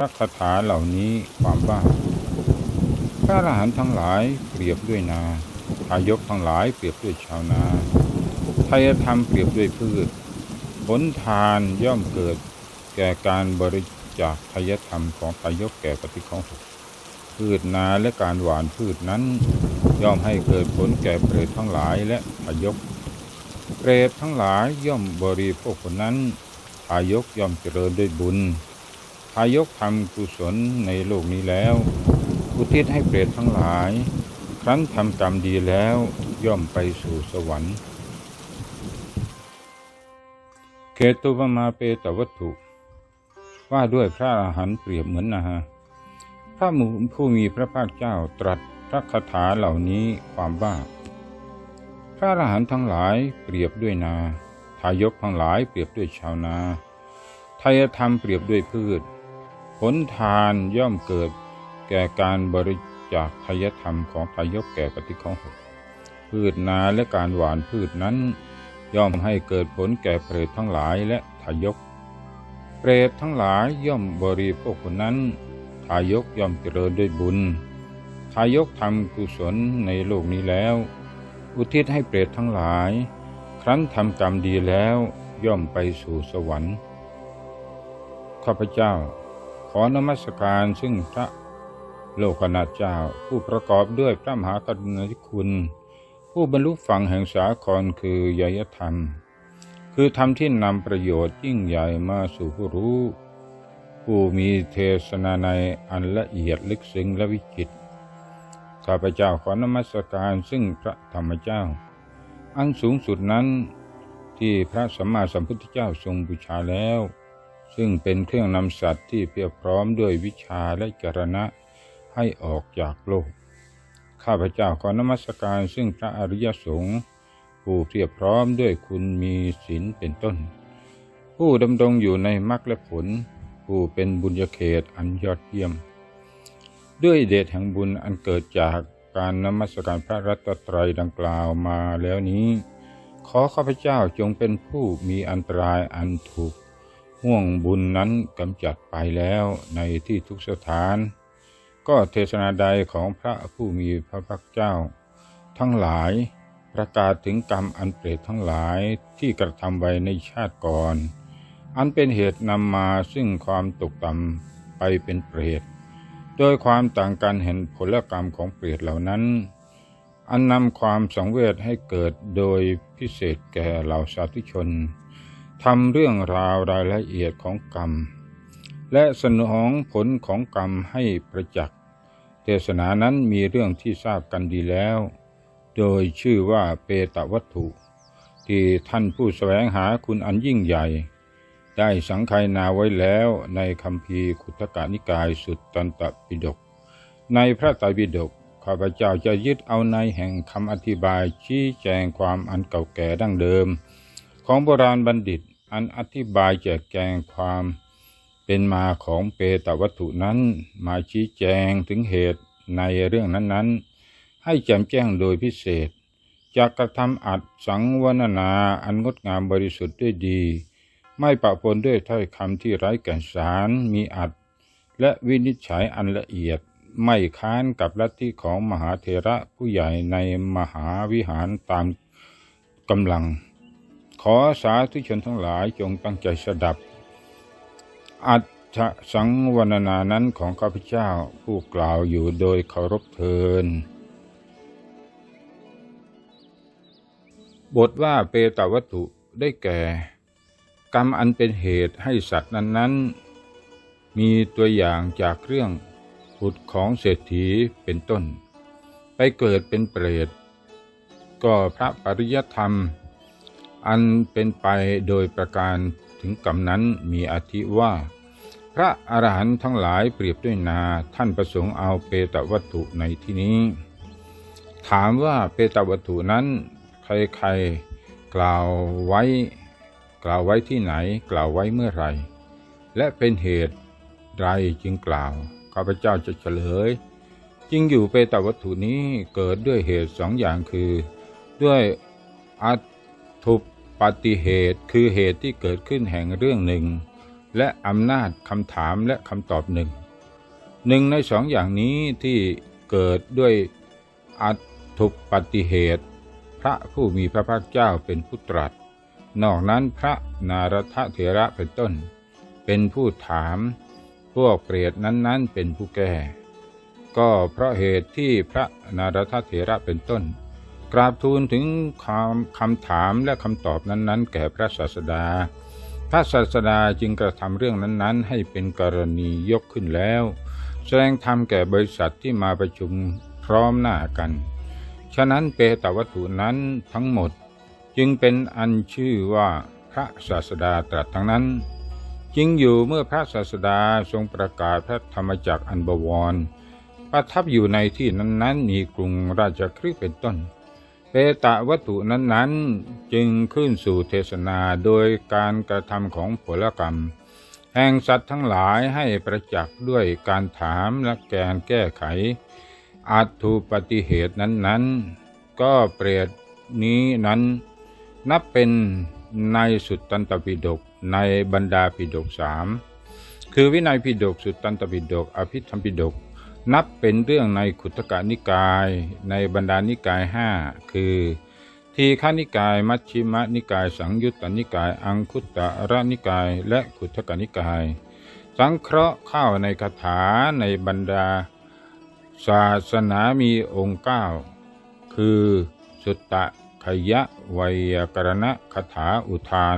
พระคาถาเหล่านี้ความว่า พระอรหันต์ทั้งหลายเปรียบด้วยนาทายกทั้งหลายเปรียบด้วยชาวนาไทยธรรมเปรียบด้วยพืช ผลทานย่อมเกิด แก่การบริจาคทายธรรมของทายกแก่ปฏิของหกพืชนาและการหวานพืชนั้น ย่อมให้เกิดผลแก่เปรตทั้งหลายและทายก เปรตทั้งหลายย่อมบริโภคผลนั้นทายกย่อมเจริญด้วยบุญ ทายกทำกุศลในโลกนี้แล้ว อุทิศให้เปรตทั้งหลาย ครั้นทำกรรมดีแล้วย่อมไปสู่สวรรค์เคตุวมาเปตวัตถุ ว่าด้วยพระอรหันต์เปรียบเหมือนนาพระผู้มีพระภาคเจ้าตรัสพระคาถาเหล่านี้ความว่าพระอรหันต์ทั้งหลายเปรียบด้วยนา ทายกทั้งหลายเปรียบด้วยชาวนาไทยธรรมเปรียบด้วยพืช ผลทานย่อมเกิดแก่การบริจาคทายธรรมของทายกแก่ปฏิของหกพืชนาและการหวานพืชนั้น ย่อมให้เกิดผลแก่เปรตทั้งหลายและทายก เปรตทั้งหลายย่อมบริโภคผลนั้นทายกย่อมเจริญด้วยบุญ ทายกทำกุศลในโลกนี้แล้ว อุทิศให้เปรตทั้งหลาย ครั้นทำกรรมดีแล้วย่อมไปสู่สวรรค์ ข้าพเจ้า อนมัสการซึ่งพระโลกนาเจ้า ผู้ประกอบด้วยพระมหากรุณาธิคุณ ผู้บรรลุฝั่งแห่งสาครคือยยธรรม คือธรรมที่นำประโยชน์ยิ่งใหญ่มาสู่ผู้รู้ ผู้มีเทศนาในอันละเอียดลึกซึ้งและวิจิตรข้าพเจ้าขอนมัสการซึ่งพระธรรมเจ้า อันสูงสุดนั้นที่พระสัมมาสัมพุทธเจ้าทรงบูชาแล้ว ซึ่งเป็นเครื่องนำสัตว์ที่เพียบพร้อมด้วยวิชาและจรณะให้ออกจากโลก ข้าพเจ้าขอนมัสการซึ่งพระอริยสงฆ์ผู้เพียบพร้อมด้วยคุณมีศีลเป็นต้น ผู้ดำรงอยู่ในมรรคและผล ผู้เป็นบุญญาเขตอันยอดเยี่ยม ด้วยเดชแห่งบุญอันเกิดจากการนมัสการพระรัตตรัยดังกล่าวมาแล้วนี้ ขอข้าพเจ้าจงเป็นผู้มีอันตรายอันถูก ห่วงบุญนั้นกำจัดไปแล้วในที่ทุกสถาน ก็เทศนาใดของพระผู้มีพระภาคเจ้า ทั้งหลายประกาศถึงกรรมอันเปรตทั้งหลายที่กระทำไว้ในชาติก่อน อันเป็นเหตุนำมาซึ่งความตกต่ำไปเป็นเปรต โดยความต่างกันเห็นผลกรรมของเปรตเหล่านั้น อันนำความสังเวชให้เกิดโดยพิเศษแก่เหล่าสาธุชน ทำเรื่องราวรายละเอียดของกรรม และสนองผลของกรรมให้ประจักษ์เทศนานั้นมีเรื่องที่ทราบกันดีแล้ว โดยชื่อว่าเปตวัตถุ ที่ท่านผู้แสวงหาคุณอันยิ่งใหญ่ ได้สังคายนาไว้แล้วในคำพีขุทกานิกายสุดตันตปิฎกในพระไตรปิฎกข้าพเจ้าจะยึดเอาในแห่งคำอธิบายชี้แจงความอันเก่าแก่ดั้งเดิม ของโบราณบัณฑิต อันอธิบายแจกแจงความเป็นมาของเปตวัตถุนั้น มาชี้แจงถึงเหตุในเรื่องนั้นๆ ให้แจ่มแจ้งโดยพิเศษจากกระทำอัดสังวรนาอันงดงามบริสุทธิ์ด้วยดี ไม่ปะปนด้วยถ้อยคำที่ไร้แก่นสารมีอัด และวินิจฉัยอันละเอียดไม่ค้านกับลัทธิของมหาเถระผู้ใหญ่ในมหาวิหารตามกำลัง ขอสาธุชนทั้งหลายจงตั้งใจสดับ อัจฉสังวรนานั้นของข้าพเจ้าผู้กล่าวอยู่โดยเคารพเทินบทว่าเปตวัตถุได้แก่ กรรมอันเป็นเหตุให้สัตว์นั้นๆ มีตัวอย่างจากเรื่องบุตรของเศรษฐีเป็นต้น ไปเกิดเป็นเปรต ก็พระปริยธรรม อันเป็นไปโดยประการถึงกรรมนั้นมีอธิว่า พระอรหันต์ทั้งหลายเปรียบด้วยนาท่านประสงค์เอาเปตวัตถุในที่นี้ ถามว่าเปตวัตถุนั้นใครๆกล่าวไว้ กล่าวไว้ที่ไหน กล่าวไว้เมื่อไรและเป็นเหตุใดจึงกล่าวข้าพเจ้าจะเฉลยจริงอยู่เปตวัตถุนี้เกิดด้วยเหตุสองอย่างคือ ด้วยอัตถุป ฏิเหตุคือเหตุที่เกิดขึ้นแห่งเรื่องหนึ่ง และอำนาจคำถามและคำตอบหนึ่ง หนึ่งในสองอย่างนี้ที่เกิดด้วยอัตุปฏิเหตุ พระผู้มีพระภาคเจ้าเป็นผู้ตรัส นอกนั้นพระนารทเถระเป็นต้น เป็นผู้ถาม พวกเปรตนั้นๆเป็นผู้แก้ ก็เพราะเหตุที่พระนารทเถระเป็นต้น กราบทูลถึงคำคำถามและคำตอบนั้นๆ แก่พระศาสดา พระศาสดาจึงกระทำเรื่องนั้นๆ ให้เป็นกรณียกขึ้นแล้ว แสดงธรรมแก่บริษัทที่มาประชุมพร้อมหน้ากัน ฉะนั้นเปตวัตถุนั้นทั้งหมดจึงเป็นอันชื่อว่าพระศาสดาตรัสทั้งนั้นจึงอยู่เมื่อพระศาสดาทรงประกาศพระธรรมจักรอันบวร ประทับอยู่ในที่นั้นๆ มีกรุงราชคฤห์เป็นต้น เปตะวัตถุนั้นๆ จึงขึ้นสู่เทศนาโดยการกระทำของผลกรรม แห่งสัตว์ทั้งหลายให้ประจักษ์ด้วยการถามและแกนแก้ไข อัตุปฏิเหตุนั้นๆ ก็เปรียดนี้นั้น นับเป็นในสุตตันตปิฎกในบรรดาปิฎกสามคือวินัยปิฎกสุตตันตปิฎกอภิธรรมปิฎก นับเป็นเรื่องในขุทกานิกายในบรรดานิกายห้าคือ ทีฆานิกาย มัชชิมนิกาย สังยุตตนิกาย อังคุตตรนิกาย และขุทกานิกาย สังเคราะห์เข้าในคาถาในบรรดา ศาสนามีองค์เก้าคือสุตตะขยะไวยากรณะคาถาอุทาน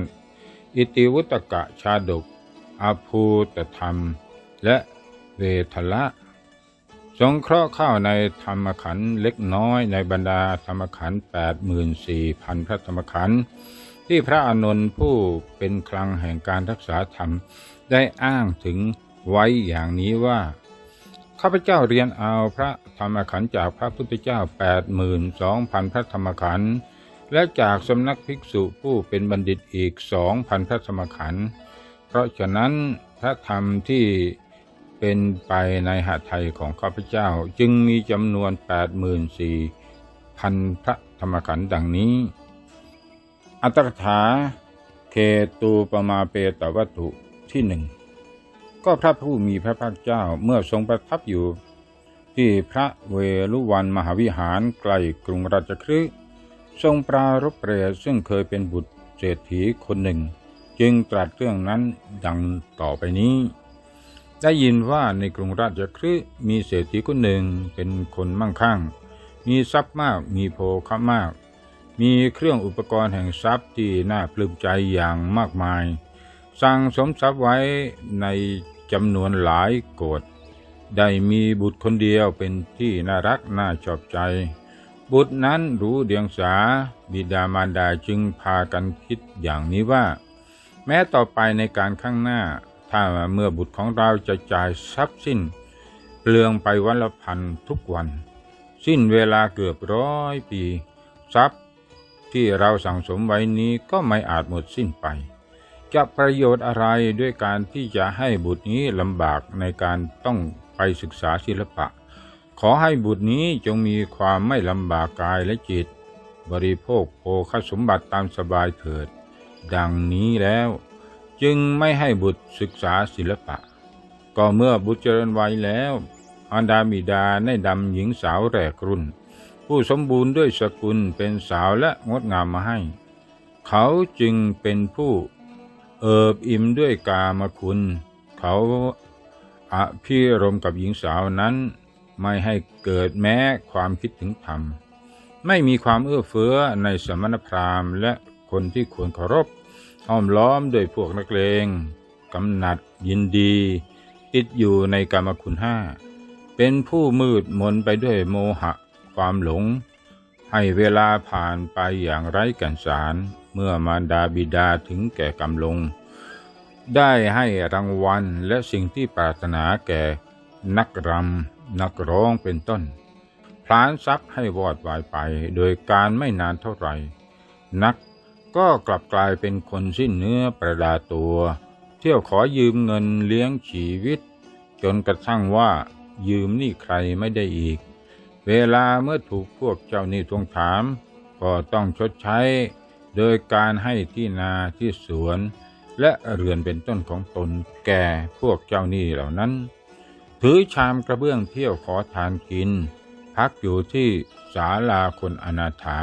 อิติวุตกะชาดกอภูตธรรม และเวทละ สงเคราะห์เข้าในธรรมขันธ์เล็กน้อยในบรรดาธรรมขันธ์แปดหมื่นสี่พันพระธรรมขันธ์ที่พระอานนท์ผู้เป็นคลังแห่งการรักษาธรรมได้อ้างถึงไว้อย่างนี้ว่าข้าพเจ้าเรียนเอาพระธรรมขันธ์จากพระพุทธเจ้าแปดหมื่นสองพันพระธรรมขันธ์และจากสำนักภิกษุผู้เป็นบัณฑิตอีกสองพันพระธรรมขันธ์เพราะฉะนั้นพระธรรมที่ เป็นไปในหาไทยของข้าพเจ้าจึงมีจำนวนแปดหมื่นสี่พันพระธรรมขันธ์ดังนี้ อัตถกถาเคตูปมาเปตวัตถุที่หนึ่งก็พระผู้มีพระภาคเจ้าเมื่อทรงประทับอยู่ ที่พระเวลุวันมหาวิหารใกล้กรุงราชคฤห์ทรงปรารบเปรตซึ่งเคยเป็นบุตรเศรษฐีคนหนึ่ง จึงตรัสเรื่องนั้นดังต่อไปนี้ ได้ยินว่าในกรุงราชคฤห์มีเศรษฐีคนหนึ่งเป็นคนมั่งคั่ง มีทรัพย์มากมีโภคะมาก มีเครื่องอุปกรณ์แห่งทรัพย์ที่น่าปลื้มใจอย่างมากมาย สั่งสมทรัพย์ไว้ในจำนวนหลายโกดได้มีบุตรคนเดียวเป็นที่น่ารักน่าชอบใจ บุตรนั้นรู้เดียงสาบิดามารดาจึงพากันคิดอย่างนี้ว่า แม้ต่อไปในการข้างหน้า ถ้าเมื่อบุตรของเราจะจ่ายทรัพย์สิ้นเปลืองไปวันละพันทุกวัน สิ้นเวลาเกือบร้อยปี ทรัพย์ที่เราสั่งสมไว้นี้ก็ไม่อาจหมดสิ้นไป จะประโยชน์อะไรด้วยการที่จะให้บุตรนี้ลำบากในการต้องไปศึกษาศิลปะ ขอให้บุตรนี้จงมีความไม่ลำบากกายและจิต บริโภคโภคสมบัติตามสบายเถิด ดังนี้แล้ว จึงไม่ให้บุตรศึกษาศิลปะ ก็เมื่อบุตรเจริญวัยแล้วอันดาบิดาได้ดำหญิงสาวแรกรุ่น ผู้สมบูรณ์ด้วยสกุลเป็นสาวและงดงามมาให้ เขาจึงเป็นผู้เอิบอิ่มด้วยกามคุณ เขาอภิรมกับหญิงสาวนั้น ไม่ให้เกิดแม้ความคิดถึงธรรม ไม่มีความเอื้อเฟื้อในสมณพราหมณ์และคนที่ควรเคารพ ห้อมล้อมด้วยพวกนักเลงกำหนัดยินดี ติดอยู่ในกรรมคุณห้า เป็นผู้มืดมนไปด้วยโมหะความหลง ให้เวลาผ่านไปอย่างไร้กันสาร เมื่อมารดาบิดาถึงแก่กำลง ได้ให้รางวัลและสิ่งที่ปรารถนาแก่นักรำนักร้องเป็นต้น พลานทรัพย์ให้วอดวายไป โดยการไม่นานเท่าไหร่ นัก ก็กลับกลายเป็นคนสิ้นเนื้อประดาตัว เที่ยวขอยืมเงินเลี้ยงชีวิต จนกระทั่งว่ายืมนี่ใครไม่ได้อีก เวลาเมื่อถูกพวกเจ้านี้ทวงถาม ก็ต้องชดใช้ โดยการให้ที่นาที่สวน และเรือนเป็นต้นของตนแก่พวกเจ้านี้เหล่านั้น ถือชามกระเบื้องเที่ยวขอทานกิน พักอยู่ที่ศาลาคนอนาถา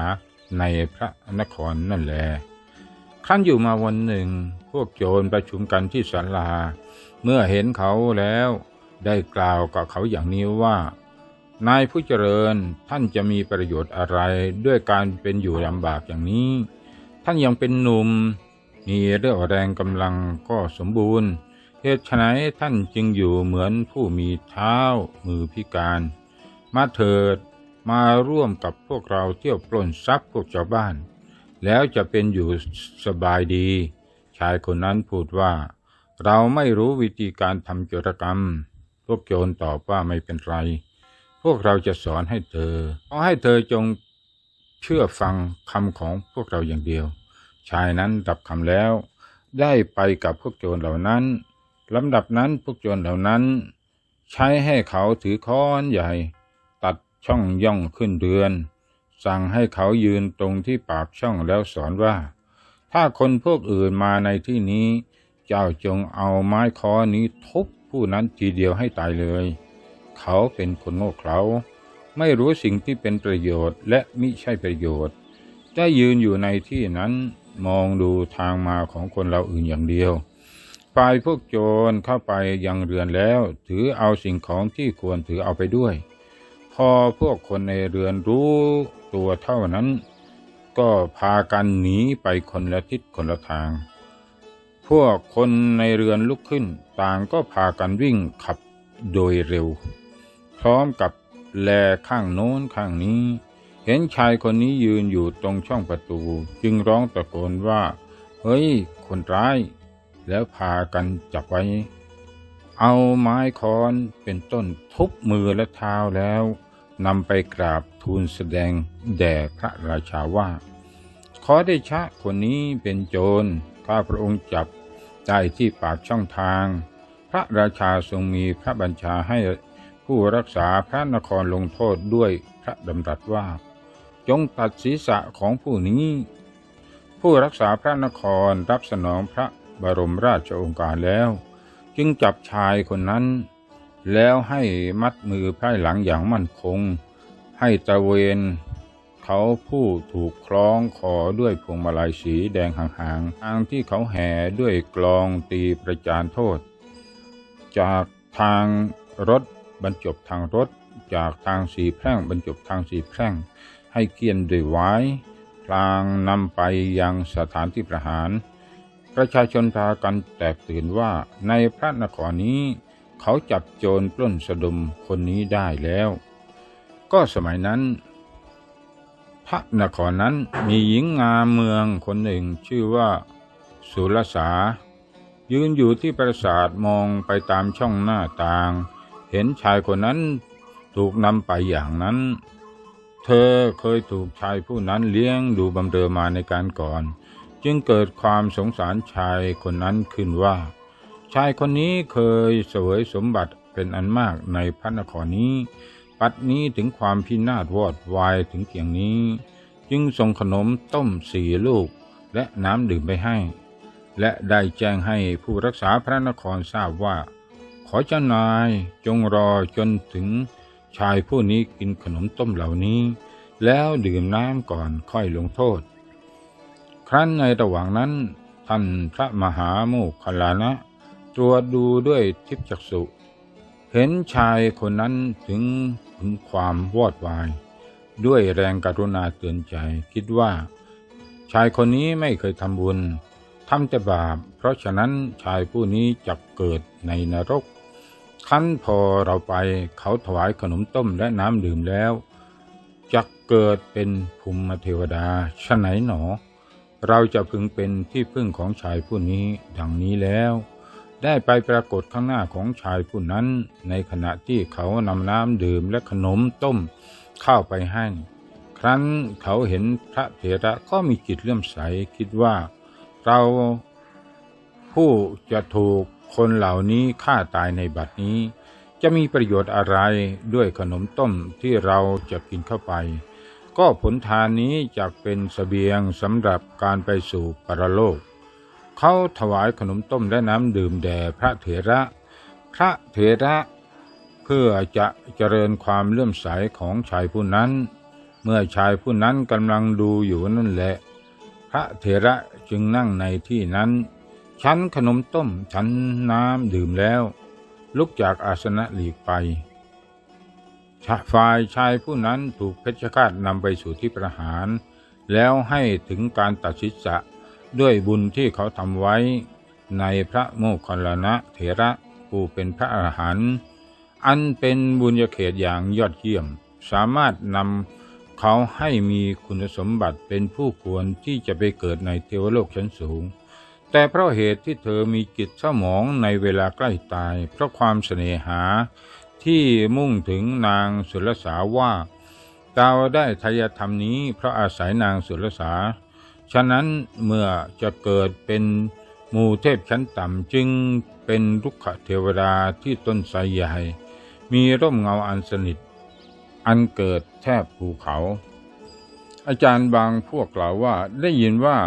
ในพระนครนั่นแหละครั้นอยู่มาวันหนึ่ง พวกโจรประชุมกันที่ศาลา เมื่อเห็นเขาแล้วได้กล่าวกับเขาอย่างนี้ว่า นายผู้เจริญท่านจะมีประโยชน์อะไรด้วยการเป็นอยู่ลำบากอย่างนี้ ท่านยังเป็นหนุ่ม มีเรี่ยวแรงกำลังก็สมบูรณ์เหตุไฉนท่านจึงอยู่เหมือนผู้มีเท้ามือพิการ มาเถิด มาร่วมกับพวกเราเที่ยวปล้นทรัพย์พวกชาวบ้าน แล้วจะเป็นอยู่สบายดี ชายคนนั้นพูดว่า เราไม่รู้วิธีการทำโจรกรรม พวกโจรตอบว่าไม่เป็นไร พวกเราจะสอนให้เธอขอให้เธอจงเชื่อฟังคำของพวกเราอย่างเดียว ชายนั้นรับคำแล้ว ได้ไปกับพวกโจรเหล่านั้นลำดับนั้นพวกโจรเหล่านั้น ใช้ให้เขาถือค้อนใหญ่ ช่องย่องขึ้นเรือน สั่งให้เขายืนตรงที่ปากช่องแล้วสอนว่า ถ้าคนพวกอื่นมาในที่นี้ เจ้าจงเอาไม้ค้อนี้ทุบผู้นั้นทีเดียวให้ตายเลย เขาเป็นคนโง่เขลาไม่รู้สิ่งที่เป็นประโยชน์และมิใช่ประโยชน์ได้ยืนอยู่ในที่นั้นมองดูทางมาของคนเราอื่นอย่างเดียวฝ่ายพวกโจรเข้าไปยังเรือนแล้ว ถือเอาสิ่งของที่ควรถือเอาไปด้วย พอพวกคนในเรือนรู้ตัวเท่านั้น ก็พากันหนีไปคนละทิศคนละทาง พวกคนในเรือนลุกขึ้น ต่างก็พากันวิ่งขับโดยเร็ว พร้อมกับแลข้างโน้นข้างนี้ เห็นชายคนนี้ยืนอยู่ตรงช่องประตู จึงร้องตะโกนว่า เฮ้ย คนร้าย แล้วพากันจับไว้ เอาไม้ค้อนเป็นต้นทุบมือและเท้าแล้ว นำไปกราบทูลแสดงแด่พระราชาว่า ขอได้ชะคนนี้เป็นโจรข้าพระองค์จับได้ที่ปากช่องทาง พระราชาทรงมีพระบัญชาให้ผู้รักษาพระนครลงโทษด้วยพระดำรัสว่า จงตัดศีรษะของผู้นี้ ผู้รักษาพระนครรับสนองพระบรมราชโองการแล้ว จึงจับชายคนนั้น แล้วให้มัดมือไพ่หลังอย่างมั่นคง ให้ตะเวนเขาผู้ถูกคล้องคอด้วยพวงมาลัยสีแดงห่างๆทางที่เขาแห่ด้วยกลองตีประจานโทษ จากทางรถบรรจบทางรถ จากทางสีแพร่งบรรจบทางสีแพร่ง ให้เกียนด้วยไว้พลางนำไปยังสถานที่ประหาร ประชาชนพากันแตกตื่นว่าในพระนครนี้ เขาจับโจรปล้นสะดมคนนี้ได้แล้ว ก็สมัยนั้น พระนครนั้นมีหญิงงามเมืองคนหนึ่งชื่อว่า สุรสา ยืนอยู่ที่ปราสาทมองไปตามช่องหน้าต่าง เห็นชายคนนั้นถูกนำไปอย่างนั้น เธอเคยถูกชายผู้นั้นเลี้ยงดูบำเรอมาในการก่อน จึงเกิดความสงสารชายคนนั้นขึ้นว่า ชายคนนี้เคยเสวยสมบัติเป็นอันมากในพระนครนี้ ปัดนี้ถึงความพินาศวอดวายถึงเพียงนี้ จึงส่งขนมต้มสี่ลูกและน้ำดื่มไปให้ และได้แจ้งให้ผู้รักษาพระนครทราบว่า ขอเจ้านายจงรอจนถึงชายผู้นี้กินขนมต้มเหล่านี้ แล้วดื่มน้ำก่อนค่อยลงโทษ ครั้นในระหว่างนั้นท่านพระมหาโมคคลลานะ ตรวจดูด้วยทิพยจักษุ เห็นชายคนนั้นถึงถึงความวอดวาย ด้วยแรงกรุณาเตือนใจคิดว่า ชายคนนี้ไม่เคยทำบุญทำแต่บาป เพราะฉะนั้นชายผู้นี้จะเกิดในนรกขั้นพอเราไปเขาถวายขนมต้มและน้ำดื่มแล้วจะเกิดเป็นภูมิเทวดาชะไหนหนอ เราจะพึงเป็นที่พึ่งของชายผู้นี้ดังนี้แล้ว ได้ไปปรากฏข้างหน้าของชายผู้นั้น ในขณะที่เขานำน้ำดื่มและขนมต้มเข้าไปให้ ครั้นเขาเห็นพระเถระก็มีจิตเลื่อมใสคิดว่า เราผู้จะถูกคนเหล่านี้ฆ่าตายในบัดนี้ จะมีประโยชน์อะไรด้วยขนมต้มที่เราจะกินเข้าไป ก็ผลทานนี้จะเป็นสเสบียงสำหรับการไปสู่ปรโลก เขาถวายขนมต้มและน้ำดื่มแด่พระเถระ พระเถระเพื่อจะเจริญความเลื่อมใสของชายผู้นั้น เมื่อชายผู้นั้นกำลังดูอยู่นั่นแหละ พระเถระจึงนั่งในที่นั้น ฉันขนมต้มฉันน้ำดื่มแล้ว ลุกจากอาสนะหลีกไปฝ่ายชายผู้นั้นถูกเพชฌฆาตนำไปสู่ที่ประหาร แล้วให้ถึงการตัดสินจะ ด้วยบุญที่เขาทำไว้ ในพระโมคคัลลานะเถระผู้เป็นพระอรหันต์อันเป็นบุญญาเขตอย่างยอดเยี่ยม สามารถนำเขาให้มีคุณสมบัติเป็นผู้ควรที่จะไปเกิดในเทวโลกชั้นสูง แต่เพราะเหตุที่เธอมีจิตเศร้าหมองในเวลาใกล้ตาย เพราะความเสน่หาที่มุ่งถึงนางสุรสาว่าเราได้ทายธรรมนี้เพราะอาศัยนางสุรสา ฉะนั้นเมื่อจะเกิดเป็นมูเทพชั้นต่ำจึงเป็นลุกขเทวดาที่ต้นไทรใหญ่ มีร่มเงาอันสนิท อันเกิดแทบภูเขา อาจารย์บางพวกกล่าวว่าได้ยินว่า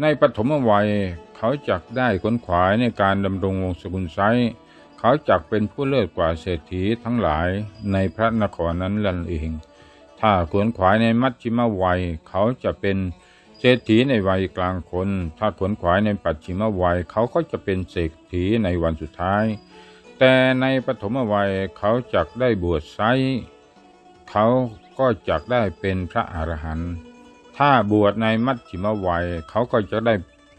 ในปฐมวัยเขาจักได้ค้นขวายในการดำรงวงศกุลไซเขาจักเป็นผู้เลิศกว่าเศรษฐีทั้งหลายในพระนครนั้นลันเอง ถ้าขวนขวายในมัชชิมวัยเขาจะเป็น เศรษฐีในวัยกลางคน ถ้าขวนขวายในปัจฉิมวัยเขาก็จะเป็นเศรษฐีในวันสุดท้าย แต่ในปฐมวัยเขาจักได้บวชไซเขาก็จักได้เป็นพระอรหันต์ถ้าบวชในมัชชิมวัยเขาก็จะได้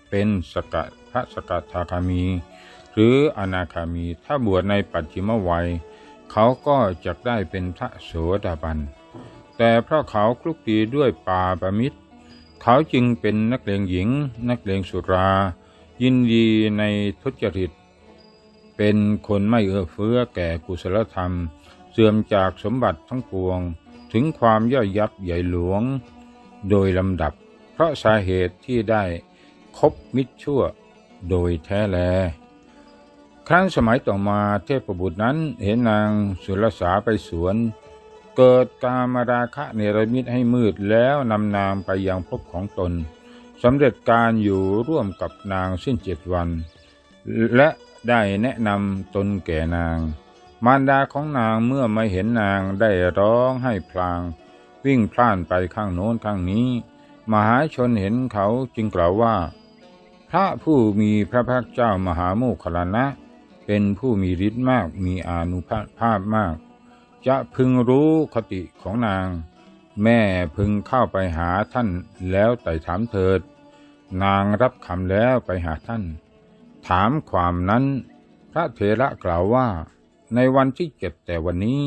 เป็นสกพระสกทาคามี หรืออนาคามี ถ้าบวชในปัจฉิมวัยเขาก็จะได้เป็นพระโสดาบัน แต่เพราะเขาคลุกคลีด้วยป่าประมิตร เขาจึงเป็นนักเลงหญิง นักเลงสุรา ยินดีในทุจริต เป็นคนไม่เอื้อเฟื้อแก่กุศลธรรม เสื่อมจากสมบัติทั้งปวง ถึงความย่อยยับใหญ่หลวง โดยลำดับ เพราะสาเหตุที่ได้คบมิตรชั่วโดยแท้แล ครั้งสมัยต่อมาเทพบุตรนั้นเห็นนางสุรสาไปสวน เกิดกามราคะเนรมิตให้มืดแล้วนำนางไปยังภพของตนสำเร็จการอยู่ร่วมกับนางสิ้นเจ็ดวัน และได้แนะนำตนแก่นาง มารดาของนางเมื่อไม่เห็นนางได้ร้องให้พลาง วิ่งพล่านไปข้างโน้นข้างนี้ มหาชนเห็นเขาจึงกล่าวว่า พระผู้มีพระภาคเจ้ามหาโมคคลานะ เป็นผู้มีฤทธิ์มากมีอานุภาพมาก จะพึงรู้คติของนาง แม่พึงเข้าไปหาท่านแล้วไต่ถามเถิด นางรับคำแล้วไปหาท่าน ถามความนั้น พระเถระกล่าวว่า ในวันที่เจ็ดแต่วันนี้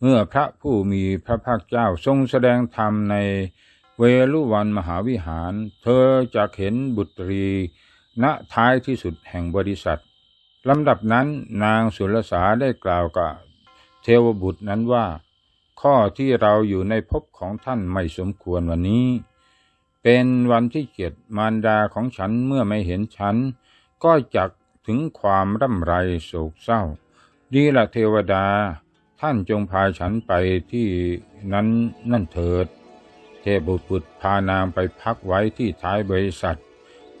เมื่อพระผู้มีพระภาคเจ้าทรงแสดงธรรมในเวลุวันมหาวิหาร เธอจะเห็นบุตรี ณท้ายที่สุดแห่งบริษัทลำดับนั้นนางสุรสาได้กล่าวกับ วบุตรนั้นว่า ข้อที่เราอยู่ในภพของท่านไม่สมควรวันนี้ เป็นวันที่เจ็ดมารดาของฉันเมื่อไม่เห็นฉัน ก็จักถึงความร่ำไรโศกเศร้า ดีละเทวดา ท่านจงพาฉันไปที่นั้นนั่นเถิด เทพบุตรพานางไปพักไว้ที่ท้ายบริษัท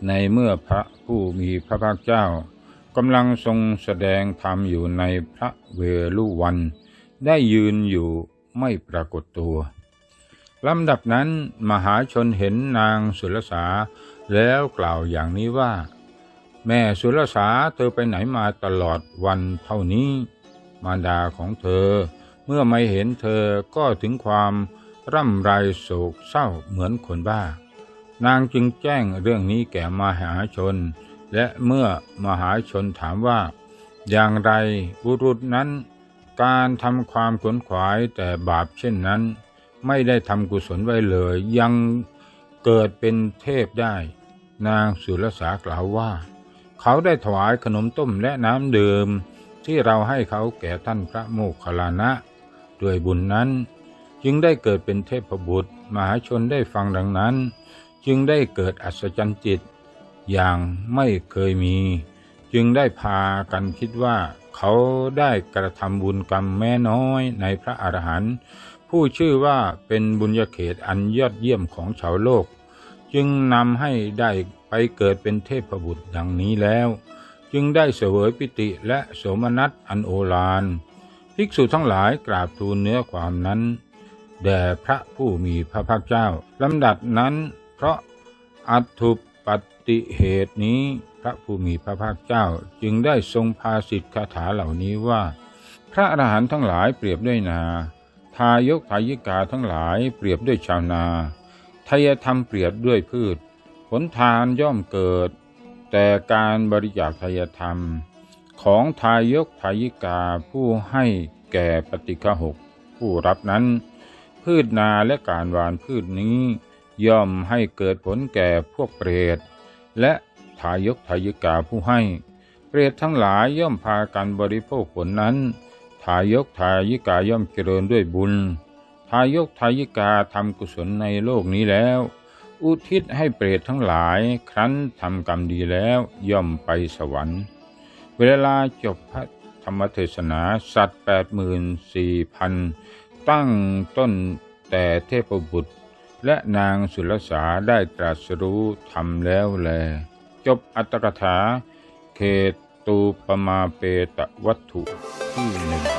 ในเมื่อพระผู้มีพระภาคเจ้า กำลังทรงแสดงธรรมอยู่ในพระเวลุวัน ได้ยืนอยู่ไม่ปรากฏตัวลำดับนั้นมหาชนเห็นนางสุรสาแล้วกล่าวอย่างนี้ว่า แม่สุรสาเธอไปไหนมาตลอดวันเท่านี้ มารดาของเธอ เมื่อไม่เห็นเธอก็ถึงความร่ำไรโศกเศร้าเหมือนคนบ้า นางจึงแจ้งเรื่องนี้แก่มหาชน และเมื่อมหาชนถามว่า อย่างไรบุรุษนั้น การทำความขนขวายแต่บาปเช่นนั้น ไม่ได้ทำกุศลไว้เลย ยังเกิดเป็นเทพได้ นางสุรสากล่าวว่า เขาได้ถวายขนมต้มและน้ำดื่มที่เราให้เขาแก่ท่านพระโมคคัลลานะด้วยบุญนั้น จึงได้เกิดเป็นเทพบุตร มหาชนได้ฟังดังนั้น จึงได้เกิดอัศจรรย์จิต อย่างไม่เคยมี จึงได้พากันคิดว่า เขาได้กระทำบุญกรรมแม้น้อยในพระอรหันต์ผู้ชื่อว่าเป็นบุญญาเขตอันยอดเยี่ยมของชาวโลก จึงนำให้ได้ไปเกิดเป็นเทพบุตรดังนี้แล้ว จึงได้เสวยปิติและโสมนัสอันโอฬารภิกษุทั้งหลายกราบทูลเนื้อความนั้นแด่พระผู้มีพระภาคเจ้าลำดับนั้น เพราะอัตถุปัต ฏิเหตุนี้พระผู้มีพระภาคเจ้าจึงได้ทรงพาสิทธิคาถาเหล่านี้ว่า พระอรหันต์ทั้งหลายเปรียบด้วยนา ทายกทายิกาทั้งหลายเปรียบด้วยชาวนาทายธรรมเปรียบด้วยพืช ผลทานย่อมเกิด แต่การบริจาคทายธรรม ของทายกทายิกาผู้ให้แก่ปฏิฆหกผู้รับนั้น พืชนาและการหวานพืชนี้ ย่อมให้เกิดผลแก่พวกเปรต และทายกทายิกาผู้ให้ เปรตทั้งหลายย่อมพากันบริโภคผลนั้น ทายกทายิกาย่อมเจริญด้วยบุญ ทายกทายิกาทำกุศลในโลกนี้แล้ว อุทิศให้เปรตทั้งหลายครั้นทำกรรมดีแล้วย่อมไปสวรรค์ เวลาจบพระธรรมเทศนาสัตว์แปดหมื่นสี่พันตั้งต้นแต่เทพบุตร และนางสุรสาได้ตรัสรู้ทำแล้วแล จบอัตถกถา เขตตูปมาเปตวัตถุที่หนึ่ง